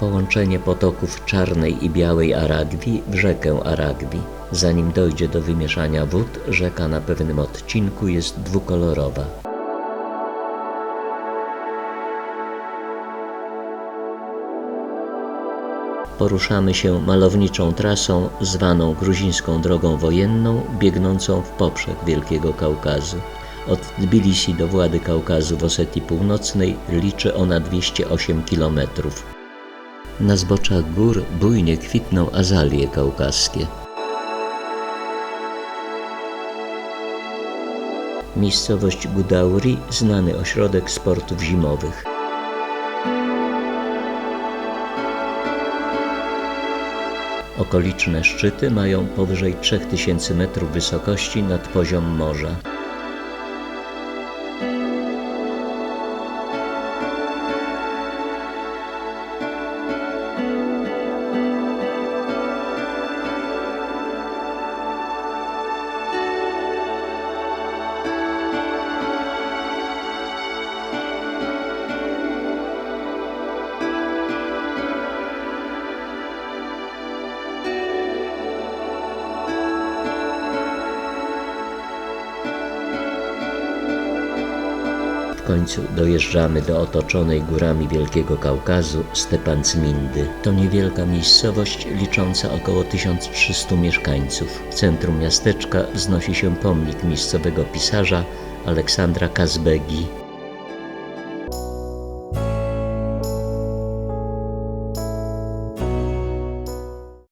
połączenie potoków Czarnej i Białej Aragwi w rzekę Aragwi. Zanim dojdzie do wymieszania wód, rzeka na pewnym odcinku jest dwukolorowa. Poruszamy się malowniczą trasą zwaną gruzińską drogą wojenną, biegnącą w poprzek Wielkiego Kaukazu. Od Tbilisi do Włady Kaukazu w Osetii Północnej liczy ona 208 km. Na zboczach gór bujnie kwitną azalie kaukaskie. Miejscowość Gudauri, znany ośrodek sportów zimowych. Okoliczne szczyty mają powyżej 3000 metrów wysokości nad poziom morza. W końcu dojeżdżamy do otoczonej górami Wielkiego Kaukazu Stepancmindy. To niewielka miejscowość licząca około 1300 mieszkańców. W centrum miasteczka wznosi się pomnik miejscowego pisarza Aleksandra Kazbegi.